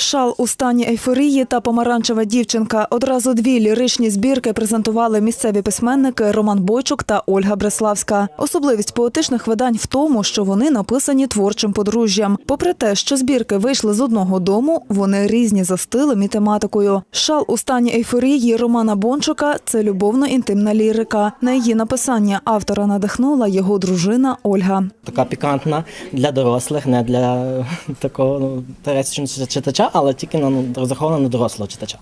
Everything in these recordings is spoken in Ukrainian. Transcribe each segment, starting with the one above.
Шал у стані ейфорії та помаранчева дівчинка. Одразу дві ліричні збірки презентували місцеві письменники Роман Бойчук та Ольга Бреславська. Особливість поетичних видань в тому, що вони написані творчим подружжям. Попри те, що збірки вийшли з одного дому, вони різні за стилем і тематикою. Шал у стані ейфорії Романа Бончука це любовно-інтимна лірика. На її написання автора надихнула його дружина Ольга. така пікантна для дорослих, не для такого ну, пересічного але тільки на розрахована на дорослого читача.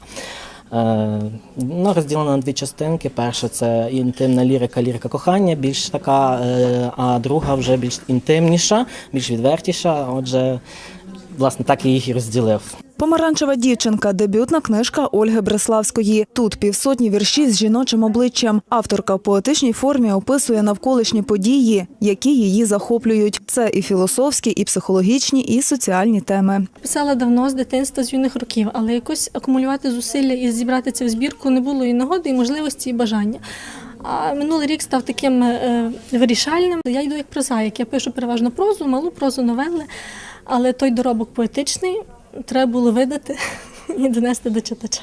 Е, ну, розділена на дві частинки. Перша це інтимна лірика, лірика кохання, більш така, е, а друга вже більш інтимніша, більш відвертіша. Отже, власне, так я їх і розділив. Помаранчева дівчинка дебютна книжка Ольги Бреславської. Тут півсотні вірші з жіночим обличчям. Авторка в поетичній формі описує навколишні події, які її захоплюють. Це і філософські, і психологічні, і соціальні теми. Писала давно з дитинства, з юних років, але якось акумулювати зусилля і зібрати це в збірку не було і нагоди, і можливості, і бажання. А минулий рік став таким е, вирішальним. Я йду як прозаїк. Я пишу переважно прозу, малу прозу, новели, але той доробок поетичний треба було видати і донести до читача.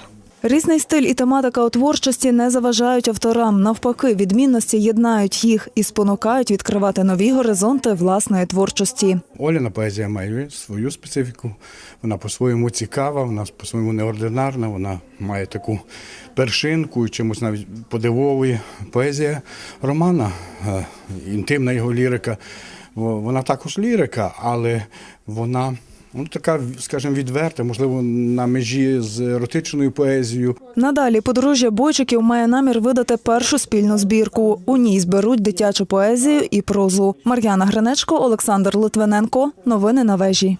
Різний стиль і тематика у творчості не заважають авторам. Навпаки, відмінності єднають їх і спонукають відкривати нові горизонти власної творчості. Оляна поезія має свою специфіку. Вона по-своєму цікава, вона по-своєму неординарна, вона має таку першинку, чимось навіть подивовує. Поезія Романа, е, інтимна його лірика, вона також лірика, але вона. Ну, така, скажімо, відверта, можливо, на межі з еротичною поезією. Надалі подружжя Бойчиків має намір видати першу спільну збірку. У ній зберуть дитячу поезію і прозу. Мар'яна Гринечко, Олександр Литвиненко. Новини на вежі.